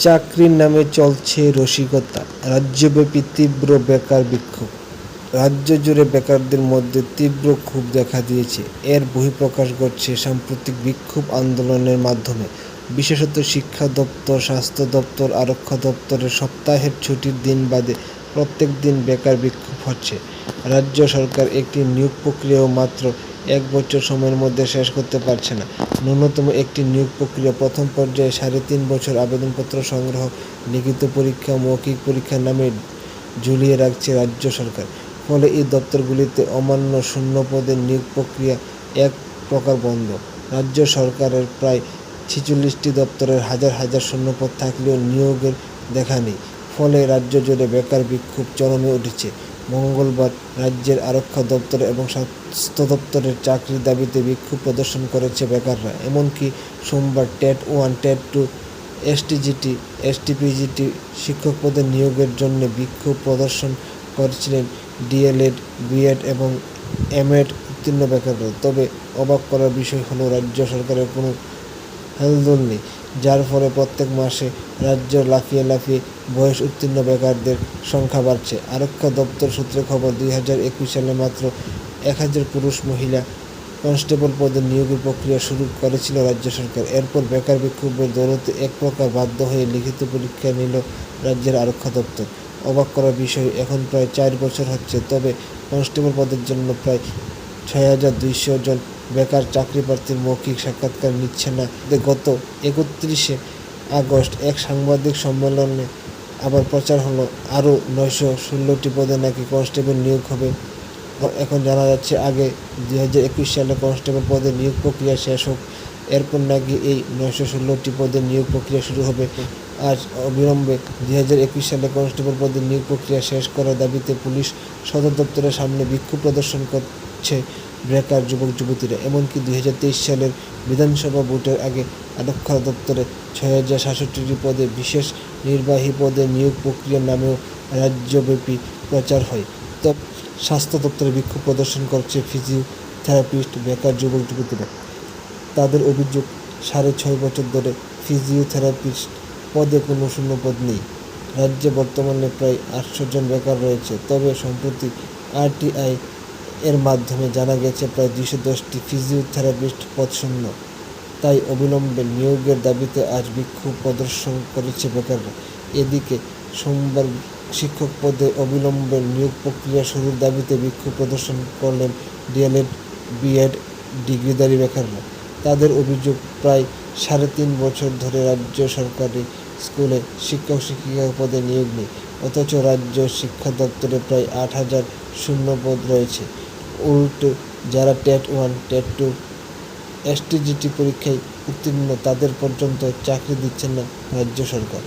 চাকরির নামে চলছে রসিকতা। রাজ্যব্যাপী তীব্র বেকার বিক্ষোভ। রাজ্য জুড়ে বেকারদের মধ্যে তীব্র ক্ষোভ দেখা দিয়েছে। এর বহিঃপ্রকাশ ঘটছে সাম্প্রতিক বিক্ষোভ আন্দোলনের মাধ্যমে। বিশেষত শিক্ষা দপ্তর, স্বাস্থ্য দপ্তর, আরক্ষা দপ্তরের সপ্তাহের ছুটির দিন বাদে প্রত্যেক দিন বেকার বিক্ষোভ হচ্ছে। রাজ্য সরকার একটি নিয়োগ প্রক্রিয়াও মাত্র এক বছর সময়ের মধ্যে শেষ করতে পারছে না। ন্যূনতম একটি নিয়োগ প্রক্রিয়া প্রথম পর্যায়ে সাড়ে তিন বছর আবেদনপত্র সংগ্রহ, লিখিত পরীক্ষা, মৌখিক পরীক্ষার নামে ঝুলিয়ে রাখছে রাজ্য সরকার। ফলে এই দপ্তরগুলিতে অমান্য শূন্য পদের নিয়োগ প্রক্রিয়া এক প্রকার বন্ধ। রাজ্য সরকারের প্রায় ছেচল্লিশটি দপ্তরের হাজার হাজার শূন্যপদ থাকলেও নিয়োগের দেখা নেই। ফলে রাজ্য জুড়ে বেকার বিক্ষোভ চরমে উঠেছে। মঙ্গলবার রাজ্যের আরক্ষা দপ্তর এবং স্বাস্থ্য দপ্তরের চাকরির দাবিতে বিক্ষোভ প্রদর্শন করেছে বেকাররা। এমনকি সোমবার TET one, TET two, STGT, STPGT শিক্ষক পদে নিয়োগের জন্য বিক্ষোভ প্রদর্শন করেছিলেন ডিএলএড, বিএড এবং এমএড উত্তীর্ণ বেকাররা। তবে অবাক করার বিষয় হলো, রাজ্য সরকারের কোনো হেলদোল নেই। যার ফলে প্রত্যেক মাসে রাজ্য লাফিয়ে লাফিয়ে বয়স উত্তীর্ণ বেকারদের সংখ্যা বাড়ছে। আরক্ষা দপ্তর সূত্রে খবর, দুই হাজার একুশ সালে মাত্র এক হাজার পুরুষ মহিলা কনস্টেবল পদে নিয়োগের প্রক্রিয়া শুরু করেছিল রাজ্য সরকার। এরপর বেকার বিক্ষোভের দৌলতে এক প্রকার বাধ্য হয়ে লিখিত পরীক্ষা নিল রাজ্যের আরক্ষা দপ্তর। অবাক করার বিষয়, এখন প্রায় চার বছর হচ্ছে, তবে কনস্টেবল পদের জন্য প্রায় ছয় হাজার দুইশো জন বেকার চাকরি প্রার্থীর মৌখিক সাক্ষাৎকার নিচ্ছে না। গত একত্রিশে আগস্ট এক সাংবাদিক সম্মেলনে আবার প্রচার হলো, আরও নয়শো ষোলোটি পদে নাকি কনস্টেবল নিয়োগ হবে। এখন জানা যাচ্ছে আগে দুই হাজার একুশ সালে কনস্টেবল পদে নিয়োগ প্রক্রিয়া শেষ হোক, এরপর নাকি এই নয়শো ষোলোটি পদে নিয়োগ প্রক্রিয়া শুরু হবে। আজ অবিলম্বে দুই হাজার একুশ সালে কনস্টেবল পদে নিয়োগ প্রক্রিয়া শেষ করার দাবিতে পুলিশ সদর দপ্তরের সামনে বিক্ষোভ প্রদর্শন করছে। বেকার যুবক যুবতীরা, এমনকি দুই হাজার তেইশ সালের বিধানসভা ভোটের আগে আরক্ষা দপ্তরে ছয় হাজার সাতষট্টিটি পদে বিশেষ নির্বাহী পদে নিয়োগ প্রক্রিয়ার নামেও রাজ্যব্যাপী প্রচার হয়। তবে স্বাস্থ্য দপ্তরে বিক্ষোভ প্রদর্শন করছে ফিজিওথেরাপিস্ট, বেকার যুবক যুবতীরা। তাদের অভিযোগ, সাড়ে ছয় বছর ধরে ফিজিওথেরাপিস্ট পদে কোনো শূন্য পদ নেই। রাজ্যে বর্তমানে প্রায় আটশো জন বেকার রয়েছে, তবে সম্প্রতি আরটিআই এর মাধ্যমে জানা গেছে প্রায় দুশো দশটি ফিজিওথেরাপিস্ট পদ শূন্য তাই অবিলম্বে নিয়োগের দাবিতে আজ বিক্ষোভ প্রদর্শন করেছে বেকাররা। এদিকে সোমবার শিক্ষক পদে অবিলম্বে নিয়োগ প্রক্রিয়া শুরুর দাবিতে বিক্ষোভ প্রদর্শন করলেন ডিএলএড, বিএড ডিগ্রিধারী বেকাররা। তাদের অভিযোগ, প্রায় সাড়ে তিন বছর ধরে রাজ্য সরকারি স্কুলে শিক্ষক শিক্ষিকা পদে নিয়োগ নেই, অথচ রাজ্য শিক্ষা দপ্তরে প্রায় আট হাজার শূন্য পদ রয়েছে। উল্টো যারা TET one, TET two STGT পরীক্ষায় উত্তীর্ণ, তাদের পর্যন্ত চাকরি দিচ্ছে না রাজ্য সরকার।